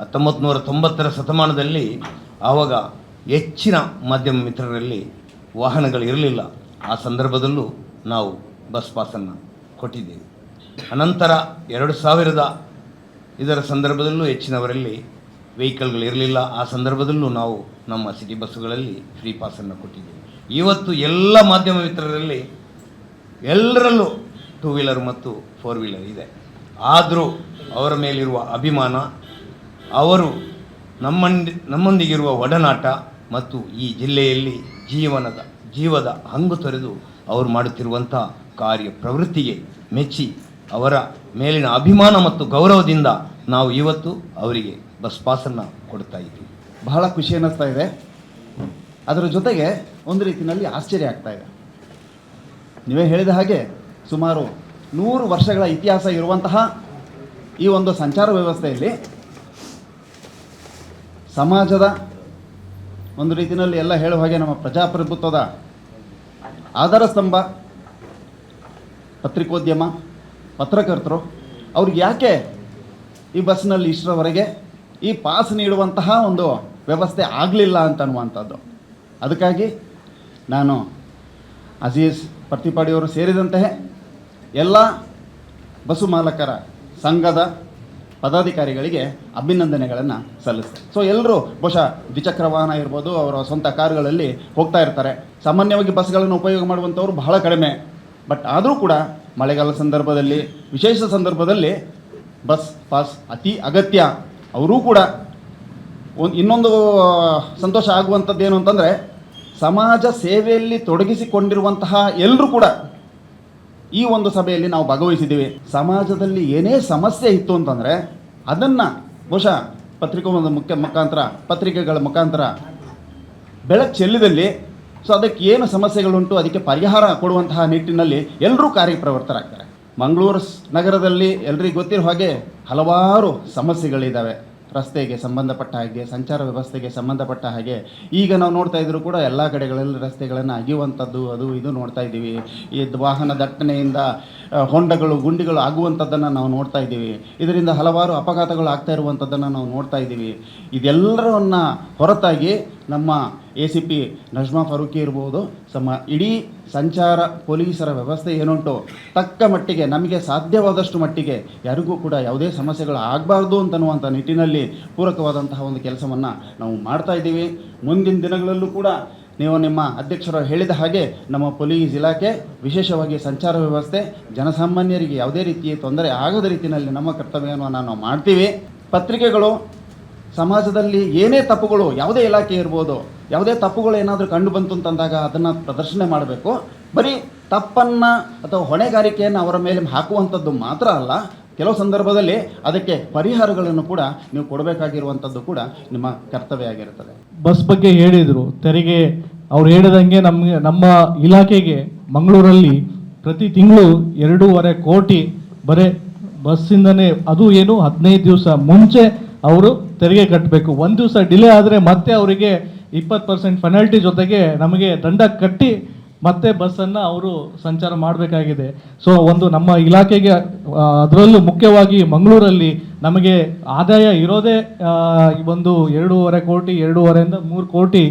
ಹತ್ತೊಂಬತ್ತು ತೊಂಬತ್ತರ ಶತಮಾನದಲ್ಲಿ ಆವಾಗ ಹೆಚ್ಚಿನ ಮಾಧ್ಯಮ ಮಿತ್ರರಲ್ಲಿ ವಾಹನಗಳು ಇರಲಿಲ್ಲ. ಆ ಸಂದರ್ಭದಲ್ಲೂ ನಾವು ಬಸ್ ಪಾಸನ್ನು ಕೊಟ್ಟಿದ್ದೇವೆ. ಅನಂತರ ಎರಡು ಸಾವಿರದ ಇದರ ಸಂದರ್ಭದಲ್ಲೂ ಹೆಚ್ಚಿನವರಲ್ಲಿ ವೆಹಿಕಲ್ಗಳು ಇರಲಿಲ್ಲ. ಆ ಸಂದರ್ಭದಲ್ಲೂ ನಾವು ನಮ್ಮ ಸಿಟಿ ಬಸ್ಸುಗಳಲ್ಲಿ ಫ್ರೀ ಪಾಸನ್ನು ಕೊಟ್ಟಿದ್ದೇವೆ. ಇವತ್ತು ಎಲ್ಲ ಮಾಧ್ಯಮ ಮಿತ್ರರಲ್ಲಿ ಎಲ್ಲರಲ್ಲೂ ಟೂ ವೀಲರ್ ಮತ್ತು ಫೋರ್ ವೀಲರ್ ಇದೆ. ಆದರೂ ಅವರ ಮೇಲಿರುವ ಅಭಿಮಾನ ಅವರು ನಮ್ಮಂಡಿ ನಮ್ಮೊಂದಿಗಿರುವ ಒಡನಾಟ ಮತ್ತು ಈ ಜಿಲ್ಲೆಯಲ್ಲಿ ಜೀವನದ, ಜೀವದ ಹಂಗು ತೊರೆದು ಅವರು ಮಾಡುತ್ತಿರುವಂಥ ಕಾರ್ಯ ಪ್ರವೃತ್ತಿಗೆ ಮೆಚ್ಚಿ ಅವರ ಮೇಲಿನ ಅಭಿಮಾನ ಮತ್ತು ಗೌರವದಿಂದ ನಾವು ಇವತ್ತು ಅವರಿಗೆ ಬಸ್ ಪಾಸನ್ನು ಕೊಡ್ತಾ ಇದ್ದೀವಿ. ಬಹಳ ಖುಷಿ ಅನ್ನಿಸ್ತಾ ಇದೆ. ಅದರ ಜೊತೆಗೆ ಒಂದು ರೀತಿಯಲ್ಲಿ ಆಶ್ಚರ್ಯ ಆಗ್ತಾ ಇದೆ. ನೀವೇ ಹೇಳಿದ ಹಾಗೆ ಸುಮಾರು ನೂರು ವರ್ಷಗಳ ಇತಿಹಾಸ ಇರುವಂತಹ ಈ ಒಂದು ಸಂಚಾರ ವ್ಯವಸ್ಥೆಯಲ್ಲಿ ಸಮಾಜದ ಒಂದು ರೀತಿಯಲ್ಲಿ ಎಲ್ಲ ಹೇಳುವ ಹಾಗೆ ನಮ್ಮ ಪ್ರಜಾಪ್ರಭುತ್ವದ ಆಧಾರ ಸ್ತಂಭ, ಪತ್ರಿಕೋದ್ಯಮ, ಪತ್ರಕರ್ತರು, ಅವ್ರಿಗೆ ಯಾಕೆ ಈ ಬಸ್ನಲ್ಲಿ ಇಷ್ಟರವರೆಗೆ ಈ ಪಾಸ್ ನೀಡುವಂತಹ ಒಂದು ವ್ಯವಸ್ಥೆ ಆಗಲಿಲ್ಲ ಅಂತ ಅನ್ನುವಂಥದ್ದು. ಅದಕ್ಕಾಗಿ ನಾನು ಅಜೀಜ್ ಪ್ರತಿಪಾಡಿಯವರು ಸೇರಿದಂತೆ ಎಲ್ಲ ಬಸ್ಸು ಮಾಲಕರ ಸಂಘದ ಪದಾಧಿಕಾರಿಗಳಿಗೆ ಅಭಿನಂದನೆಗಳನ್ನು ಸಲ್ಲಿಸ್ತೇನೆ ಸೊ ಎಲ್ಲರೂ ಬಹುಶಃ ದ್ವಿಚಕ್ರ ವಾಹನ ಇರ್ಬೋದು, ಅವರ ಸ್ವಂತ ಕಾರುಗಳಲ್ಲಿ ಹೋಗ್ತಾ ಇರ್ತಾರೆ. ಸಾಮಾನ್ಯವಾಗಿ ಬಸ್ಗಳನ್ನು ಉಪಯೋಗ ಮಾಡುವಂಥವ್ರು ಬಹಳ ಕಡಿಮೆ. ಬಟ್ ಆದರೂ ಕೂಡ ಮಳೆಗಾಲ ಸಂದರ್ಭದಲ್ಲಿ, ವಿಶೇಷ ಸಂದರ್ಭದಲ್ಲಿ ಬಸ್ ಪಾಸ್ ಅತಿ ಅಗತ್ಯ. ಅವರೂ ಕೂಡ ಒಂದು ಇನ್ನೊಂದು ಸಂತೋಷ ಆಗುವಂಥದ್ದು ಏನು ಅಂತಂದರೆ, ಸಮಾಜ ಸೇವೆಯಲ್ಲಿ ತೊಡಗಿಸಿಕೊಂಡಿರುವಂತಹ ಎಲ್ಲರೂ ಕೂಡ ಈ ಒಂದು ಸಭೆಯಲ್ಲಿ ನಾವು ಭಾಗವಹಿಸಿದ್ದೀವಿ. ಸಮಾಜದಲ್ಲಿ ಏನೇ ಸಮಸ್ಯೆ ಇತ್ತು ಅಂತಂದರೆ, ಅದನ್ನು ಬಹುಶಃ ಪತ್ರಿಕೋದ ಮುಖ್ಯ ಮುಖಾಂತರ, ಪತ್ರಿಕೆಗಳ ಮುಖಾಂತರ ಬೆಳಕು ಚೆಲ್ಲಿದಲ್ಲಿ, ಸೊ ಅದಕ್ಕೆ ಏನು ಸಮಸ್ಯೆಗಳುಂಟು, ಅದಕ್ಕೆ ಪರಿಹಾರ ಕೊಡುವಂತಹ ನಿಟ್ಟಿನಲ್ಲಿ ಎಲ್ಲರೂ ಕಾರ್ಯಪ್ರವೃತ್ತರಾಗ್ತಾರೆ. ಮಂಗಳೂರು ನಗರದಲ್ಲಿ ಎಲ್ರಿಗೂ ಗೊತ್ತಿರೋ ಹಾಗೆ ಹಲವಾರು ಸಮಸ್ಯೆಗಳಿದ್ದಾವೆ ರಸ್ತೆಗೆ ಸಂಬಂಧಪಟ್ಟ ಹಾಗೆ, ಸಂಚಾರ ವ್ಯವಸ್ಥೆಗೆ ಸಂಬಂಧಪಟ್ಟ ಹಾಗೆ, ಈಗ ನಾವು ನೋಡ್ತಾ ಇದ್ರು ಕೂಡ ಎಲ್ಲ ಕಡೆಗಳಲ್ಲಿ ರಸ್ತೆಗಳನ್ನು ಅಗಿಯುವಂಥದ್ದು, ಅದು ಇದು ನೋಡ್ತಾ ಇದ್ದೀವಿ. ಈ ವಾಹನ ದಟ್ಟಣೆಯಿಂದ ಹೊಂಡಗಳು, ಗುಂಡಿಗಳು ಆಗುವಂಥದ್ದನ್ನು ನಾವು ನೋಡ್ತಾ ಇದ್ದೀವಿ. ಇದರಿಂದ ಹಲವಾರು ಅಪಘಾತಗಳು ಆಗ್ತಾ ಇರುವಂಥದ್ದನ್ನು ನಾವು ನೋಡ್ತಾ ಇದ್ದೀವಿ. ಇದೆಲ್ಲರನ್ನ ಹೊರತಾಗಿ ನಮ್ಮ A C P Najma Farooqui ಇರ್ಬೋದು. ಸಮ ಇಡೀ ಸಂಚಾರ ಪೊಲೀಸರ ವ್ಯವಸ್ಥೆ ಏನುಂಟು? ತಕ್ಕ ಮಟ್ಟಿಗೆ, ನಮಗೆ ಸಾಧ್ಯವಾದಷ್ಟು ಮಟ್ಟಿಗೆ ಯಾರಿಗೂ ಕೂಡ ಯಾವುದೇ ಸಮಸ್ಯೆಗಳು ಆಗಬಾರ್ದು ಅಂತನ್ನುವಂಥ ನಿಟ್ಟಿನಲ್ಲಿ ಪೂರಕವಾದಂತಹ ಒಂದು ಕೆಲಸವನ್ನು ನಾವು ಮಾಡ್ತಾ ಇದ್ದೀವಿ. ಮುಂದಿನ ದಿನಗಳಲ್ಲೂ ಕೂಡ ನೀವು ನಿಮ್ಮ ಅಧ್ಯಕ್ಷರು ಹೇಳಿದ ಹಾಗೆ ನಮ್ಮ ಪೊಲೀಸ್ ಇಲಾಖೆ ವಿಶೇಷವಾಗಿ ಸಂಚಾರ ವ್ಯವಸ್ಥೆ, ಜನಸಾಮಾನ್ಯರಿಗೆ ಯಾವುದೇ ರೀತಿಯ ತೊಂದರೆ ಆಗದ ರೀತಿಯಲ್ಲಿ ನಮ್ಮ ಕರ್ತವ್ಯವನ್ನು ನಾವು ಮಾಡ್ತೀವಿ. ಪತ್ರಿಕೆಗಳು ಸಮಾಜದಲ್ಲಿ ಏನೇ ತಪ್ಪುಗಳು, ಯಾವುದೇ ಇಲಾಖೆ ಇರ್ಬೋದು, ಯಾವುದೇ ತಪ್ಪುಗಳು ಏನಾದರೂ ಕಂಡು ಬಂತು ಅಂತಂದಾಗ ಅದನ್ನು ಪ್ರದರ್ಶನ ಮಾಡಬೇಕು. ಬರೀ ತಪ್ಪನ್ನು ಅಥವಾ ಹೊಣೆಗಾರಿಕೆಯನ್ನು ಅವರ ಮೇಲೆ ಹಾಕುವಂಥದ್ದು ಮಾತ್ರ ಅಲ್ಲ, ಕೆಲವು ಸಂದರ್ಭದಲ್ಲಿ ಅದಕ್ಕೆ ಪರಿಹಾರಗಳನ್ನು ಕೂಡ ನೀವು ಕೊಡಬೇಕಾಗಿರುವಂಥದ್ದು ಕೂಡ ನಿಮ್ಮ ಕರ್ತವ್ಯ ಆಗಿರುತ್ತದೆ. ಬಸ್ ಬಗ್ಗೆ ಹೇಳಿದರು, ತೆರಿಗೆ, ಅವ್ರು ಹೇಳಿದಂಗೆ ನಮಗೆ, ನಮ್ಮ ಇಲಾಖೆಗೆ ಮಂಗಳೂರಲ್ಲಿ ಪ್ರತಿ ತಿಂಗಳು ಎರಡೂವರೆ ಕೋಟಿ ಬರೇ ಬಸ್ಸಿಂದನೇ, ಅದು ಏನು ಹದಿನೈದು ದಿವಸ ಮುಂಚೆ ಅವರು ತೆರಿಗೆ ಕಟ್ಟಬೇಕು ಒಂದು ದಿವಸ ಡಿಲೇ ಆದರೆ ಮತ್ತೆ ಅವರಿಗೆ ಇಪ್ಪತ್ತು ಪರ್ಸೆಂಟ್ ಪೆನಾಲ್ಟಿ ಜೊತೆಗೆ ನಮಗೆ ದಂಡ ಕಟ್ಟಿ ಮತ್ತೆ ಬಸ್ಸನ್ನು ಅವರು ಸಂಚಾರ ಮಾಡಬೇಕಾಗಿದೆ. ಸೊ ಒಂದು ನಮ್ಮ ಇಲಾಖೆಗೆ ಅದರಲ್ಲೂ ಮುಖ್ಯವಾಗಿ ಮಂಗಳೂರಲ್ಲಿ ನಮಗೆ ಆದಾಯ ಇರೋದೇ ಈ ಒಂದು ಎರಡೂವರೆ ಕೋಟಿ, ಎರಡೂವರೆಯಿಂದ ಮೂರು ಕೋಟಿ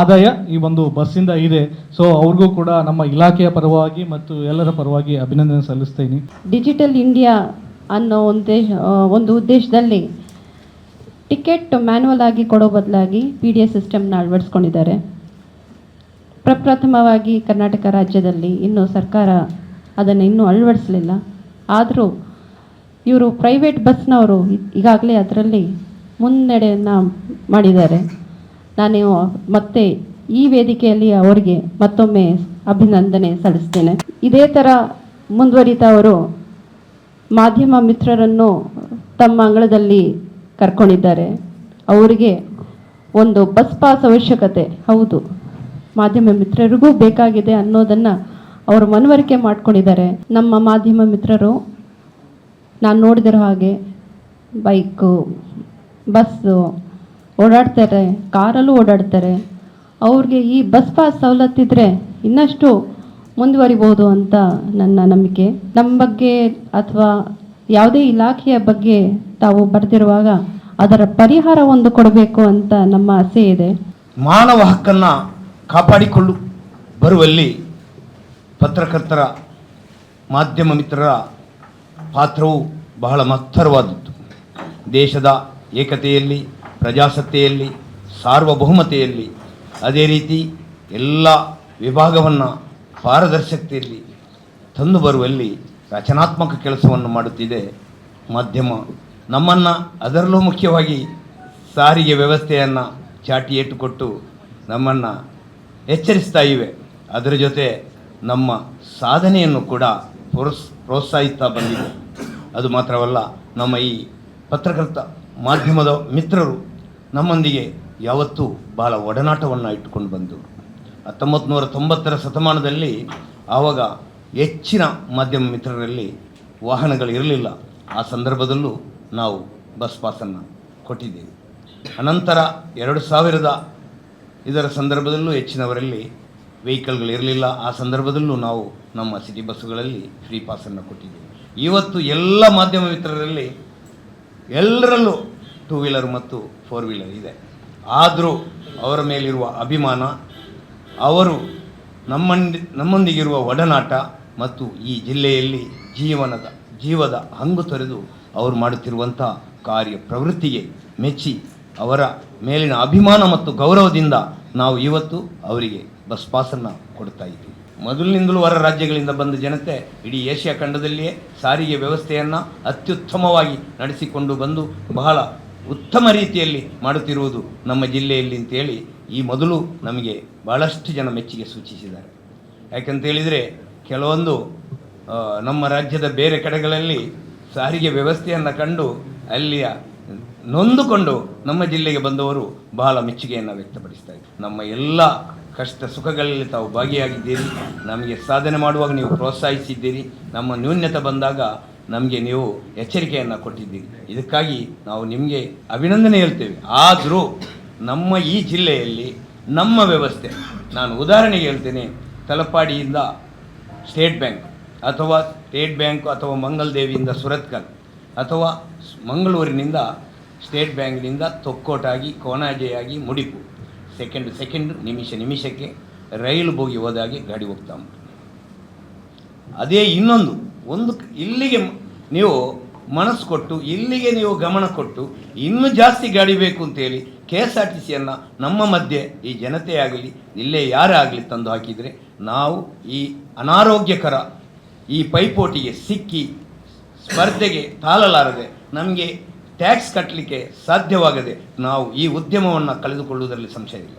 ಆದಾಯ ಈ ಒಂದು ಬಸ್ಸಿಂದ ಇದೆ ಸೊ ಅವ್ರಿಗೂ ಕೂಡ ನಮ್ಮ ಇಲಾಖೆಯ ಪರವಾಗಿ ಮತ್ತು ಎಲ್ಲರ ಪರವಾಗಿ ಅಭಿನಂದನೆ ಸಲ್ಲಿಸ್ತೀನಿ. ಡಿಜಿಟಲ್ ಇಂಡಿಯಾ ಅನ್ನೋ ಒಂದು ಉದ್ದೇಶದಲ್ಲಿ ಟಿಕೆಟ್ ಮ್ಯಾನುವಲ್ ಆಗಿ ಕೊಡೋ ಬದಲಾಗಿ ಪಿ ಡಿ ಎಸ್ ಸಿಸ್ಟಮ್ನ ಅಳವಡಿಸ್ಕೊಂಡಿದ್ದಾರೆ. ಪ್ರಪ್ರಥಮವಾಗಿ ಕರ್ನಾಟಕ ರಾಜ್ಯದಲ್ಲಿ ಇನ್ನೂ ಸರ್ಕಾರ ಅದನ್ನು ಇನ್ನೂ ಅಳವಡಿಸಲಿಲ್ಲ. ಆದರೂ ಇವರು ಪ್ರೈವೇಟ್ ಬಸ್ನವರು ಈಗಾಗಲೇ ಅದರಲ್ಲಿ ಮುನ್ನಡೆಯನ್ನು ಮಾಡಿದ್ದಾರೆ. ನಾನು ಮತ್ತೆ ಈ ವೇದಿಕೆಯಲ್ಲಿ ಅವರಿಗೆ ಮತ್ತೊಮ್ಮೆ ಅಭಿನಂದನೆ ಸಲ್ಲಿಸ್ತೇನೆ. ಇದೇ ಥರ ಮುಂದುವರಿತಾ ಅವರು ಮಾಧ್ಯಮ ಮಿತ್ರರನ್ನು ತಮ್ಮ ಅಂಗಳದಲ್ಲಿ ಕರ್ಕೊಂಡಿದ್ದಾರೆ. ಅವರಿಗೆ ಒಂದು ಬಸ್ ಪಾಸ್ ಅವಶ್ಯಕತೆ. ಹೌದು. ಮಾಧ್ಯಮ ಮಿತ್ರರಿಗೂ ಬೇಕಾಗಿದೆ ಅನ್ನೋದನ್ನು ಅವರು ಮನವರಿಕೆ ಮಾಡ್ಕೊಂಡಿದ್ದಾರೆ. ನಮ್ಮ ಮಾಧ್ಯಮ ಮಿತ್ರರು, ನಾನು ನೋಡಿದಿರೋ ಹಾಗೆ ಬೈಕು, ಬಸ್ಸು ಓಡಾಡ್ತಾರೆ, ಕಾರಲ್ಲೂ ಓಡಾಡ್ತಾರೆ. ಅವ್ರಿಗೆ ಈ ಬಸ್ ಪಾಸ್ ಸವಲತ್ತಿದ್ರೆ ಇನ್ನಷ್ಟು ಮುಂದುವರಿಬೋದು ಅಂತ ನನ್ನ ನಂಬಿಕೆ. ನಮ್ಮ ಬಗ್ಗೆ ಅಥವಾ ಯಾವುದೇ ಇಲಾಖೆಯ ಬಗ್ಗೆ ತಾವು ಬರೆದಿರುವಾಗ ಅದರ ಪರಿಹಾರ ಒಂದು ಕೊಡಬೇಕು ಅಂತ ನಮ್ಮ ಆಸೆ ಇದೆ. ಮಾನವ ಹಕ್ಕನ್ನು ಕಾಪಾಡಿಕೊಳ್ಳು. ಬರುವಲ್ಲಿ ಪತ್ರಕರ್ತರ, ಮಾಧ್ಯಮ ಮಿತ್ರರ ಪಾತ್ರವು ಬಹಳ ಮಹತ್ತರವಾದದ್ದು ದೇಶದ ಏಕತೆಯಲ್ಲಿ, ಪ್ರಜಾಸತ್ತೆಯಲ್ಲಿ, ಸಾರ್ವಭೌಮತೆಯಲ್ಲಿ ಅದೇ ರೀತಿ ಎಲ್ಲ ವಿಭಾಗವನ್ನು ಪಾರದರ್ಶಕತೆಯಲ್ಲಿ ತಂದು ಬರುವಲ್ಲಿ ರಚನಾತ್ಮಕ ಕೆಲಸವನ್ನು ಮಾಡುತ್ತಿದೆ ಮಾಧ್ಯಮ. ನಮ್ಮನ್ನು ಅದರಲ್ಲೂ ಮುಖ್ಯವಾಗಿ ಸಾರಿಗೆ ವ್ಯವಸ್ಥೆಯನ್ನು ಚಾಟಿ ಏಟುಕೊಟ್ಟು ನಮ್ಮನ್ನು ಎಚ್ಚರಿಸ್ತಾ ಇವೆ. ಅದರ ಜೊತೆ ನಮ್ಮ ಸಾಧನೆಯನ್ನು ಕೂಡ ಪ್ರೋತ್ಸ ಪ್ರೋತ್ಸಾಹಿಸ್ತಾ ಬಂದಿದೆ. ಅದು ಮಾತ್ರವಲ್ಲ, ನಮ್ಮ ಈ ಪತ್ರಕರ್ತ ಮಾಧ್ಯಮದ ಮಿತ್ರರು ನಮ್ಮೊಂದಿಗೆ ಯಾವತ್ತೂ ಬಹಳ ಒಡನಾಟವನ್ನು ಇಟ್ಟುಕೊಂಡು ಬಂದರು ಹತ್ತೊಂಬತ್ತು ನೂರ ತೊಂಬತ್ತರ ಶತಮಾನದಲ್ಲಿ ಆವಾಗ ಹೆಚ್ಚಿನ ಮಾಧ್ಯಮ ಮಿತ್ರರಲ್ಲಿ ವಾಹನಗಳು ಇರಲಿಲ್ಲ. ಆ ಸಂದರ್ಭದಲ್ಲೂ ನಾವು ಬಸ್ ಪಾಸನ್ನು ಕೊಟ್ಟಿದ್ದೇವೆ. ಅನಂತರ ಎರಡು ಸಾವಿರದ ಇದರ ಸಂದರ್ಭದಲ್ಲೂ ಹೆಚ್ಚಿನವರಲ್ಲಿ ವೆಹಿಕಲ್ಗಳು ಇರಲಿಲ್ಲ. ಆ ಸಂದರ್ಭದಲ್ಲೂ ನಾವು ನಮ್ಮ ಸಿಟಿ ಬಸ್ಸುಗಳಲ್ಲಿ ಫ್ರೀ ಪಾಸನ್ನು ಕೊಟ್ಟಿದ್ದೇವೆ. ಇವತ್ತು ಎಲ್ಲ ಮಾಧ್ಯಮ ಮಿತ್ರರಲ್ಲಿ ಎಲ್ಲರಲ್ಲೂ ಟೂ ವೀಲರ್ ಮತ್ತು ಫೋರ್ ವೀಲರ್ ಇದೆ. ಆದರೂ ಅವರ ಮೇಲಿರುವ ಅಭಿಮಾನ, ಅವರು ನಮ್ಮಂದಿ ನಮ್ಮೊಂದಿಗಿರುವ ಒಡನಾಟ ಮತ್ತು ಈ ಜಿಲ್ಲೆಯಲ್ಲಿ ಜೀವನದ, ಜೀವದ ಹಂಗು ತೊರೆದು ಅವರು ಮಾಡುತ್ತಿರುವಂಥ ಕಾರ್ಯ ಪ್ರವೃತ್ತಿಗೆ ಮೆಚ್ಚಿ ಅವರ ಮೇಲಿನ ಅಭಿಮಾನ ಮತ್ತು ಗೌರವದಿಂದ ನಾವು ಇವತ್ತು ಅವರಿಗೆ ಬಸ್ ಪಾಸನ್ನು ಕೊಡ್ತಾ ಇದ್ದೀವಿ. ಮೊದಲಿನಿಂದಲೂ ಹೊರ ರಾಜ್ಯಗಳಿಂದ ಬಂದ ಜನತೆ ಇಡೀ ಏಷ್ಯಾ ಖಂಡದಲ್ಲಿಯೇ ಸಾರಿಗೆ ವ್ಯವಸ್ಥೆಯನ್ನು ಅತ್ಯುತ್ತಮವಾಗಿ ನಡೆಸಿಕೊಂಡು ಬಂದು ಬಹಳ ಉತ್ತಮ ರೀತಿಯಲ್ಲಿ ಮಾಡುತ್ತಿರುವುದು ನಮ್ಮ ಜಿಲ್ಲೆಯಲ್ಲಿ ಅಂತೇಳಿ ಈ ಮೊದಲು ನಮಗೆ ಬಹಳಷ್ಟು ಜನ ಮೆಚ್ಚುಗೆ ಸೂಚಿಸಿದ್ದಾರೆ. ಯಾಕಂತೇಳಿದರೆ ಕೆಲವೊಂದು ನಮ್ಮ ರಾಜ್ಯದ ಬೇರೆ ಕಡೆಗಳಲ್ಲಿ ಸಾರಿಗೆ ವ್ಯವಸ್ಥೆಯನ್ನು ಕಂಡು ಅಲ್ಲಿಯ ನೊಂದುಕೊಂಡು ನಮ್ಮ ಜಿಲ್ಲೆಗೆ ಬಂದವರು ಬಹಳ ಮೆಚ್ಚುಗೆಯನ್ನು ವ್ಯಕ್ತಪಡಿಸ್ತಾ ಇದ್ದಾರೆ ನಮ್ಮ ಎಲ್ಲ ಕಷ್ಟ ಸುಖಗಳಲ್ಲಿ ತಾವು ಭಾಗಿಯಾಗಿದ್ದೀರಿ. ನಮಗೆ ಸಾಧನೆ ಮಾಡುವಾಗ ನೀವು ಪ್ರೋತ್ಸಾಹಿಸಿದ್ದೀರಿ. ನಮ್ಮ ನ್ಯೂನ್ಯತೆ ಬಂದಾಗ ನಮಗೆ ನೀವು ಎಚ್ಚರಿಕೆಯನ್ನು ಕೊಟ್ಟಿದ್ದೀರಿ. ಇದಕ್ಕಾಗಿ ನಾವು ನಿಮಗೆ ಅಭಿನಂದನೆ ಹೇಳ್ತೇವೆ. ಆದರೂ ನಮ್ಮ ಈ ಜಿಲ್ಲೆಯಲ್ಲಿ ನಮ್ಮ ವ್ಯವಸ್ಥೆ, ನಾನು ಉದಾಹರಣೆಗೆ ಹೇಳ್ತೇನೆ, ತಲಪಾಡಿಯಿಂದ ಸ್ಟೇಟ್ ಬ್ಯಾಂಕ್ ಅಥವಾ ಸ್ಟೇಟ್ ಬ್ಯಾಂಕ್ ಅಥವಾ ಮಂಗಲ್ದೇವಿಯಿಂದ ಸುರತ್ಕಲ್ ಅಥವಾ ಮಂಗಳೂರಿನಿಂದ ಸ್ಟೇಟ್ ಬ್ಯಾಂಕ್ನಿಂದ ತೊಕ್ಕೋಟಾಗಿ ಕೋನಾಜೆಯಾಗಿ ಮುಡಿಪು. ಸೆಕೆಂಡ್ ಸೆಕೆಂಡ್ ನಿಮಿಷ, ನಿಮಿಷಕ್ಕೆ ರೈಲು ಬೋಗಿ ಹೋದಾಗೆ ಗಾಡಿ ಹೋಗ್ತಾ ಉಂಟು. ಅದೇ ಇನ್ನೊಂದು, ಒಂದು ಇಲ್ಲಿಗೆ ನೀವು ಮನಸ್ಸು ಕೊಟ್ಟು, ಇಲ್ಲಿಗೆ ನೀವು ಗಮನ ಕೊಟ್ಟು, ಇನ್ನೂ ಜಾಸ್ತಿ ಗಾಡಿ ಬೇಕು ಅಂತೇಳಿ ಕೆ ಎಸ್ ಆರ್ ಟಿ ಸಿಯನ್ನು ನಮ್ಮ ಮಧ್ಯೆ ಈ ಜನತೆ ಆಗಲಿ, ಇಲ್ಲೇ ಯಾರೇ ಆಗಲಿ ತಂದು ಹಾಕಿದರೆ ನಾವು ಈ ಅನಾರೋಗ್ಯಕರ ಈ ಪೈಪೋಟಿಗೆ ಸಿಕ್ಕಿ ಸ್ಪರ್ಧೆಗೆ ತಾಲಲಾರದೆ ನಮಗೆ ಟ್ಯಾಕ್ಸ್ ಕಟ್ಟಲಿಕ್ಕೆ ಸಾಧ್ಯವಾಗದೆ ನಾವು ಈ ಉದ್ಯಮವನ್ನು ಕಳೆದುಕೊಳ್ಳುವುದರಲ್ಲಿ ಸಂಶಯ ಇಲ್ಲ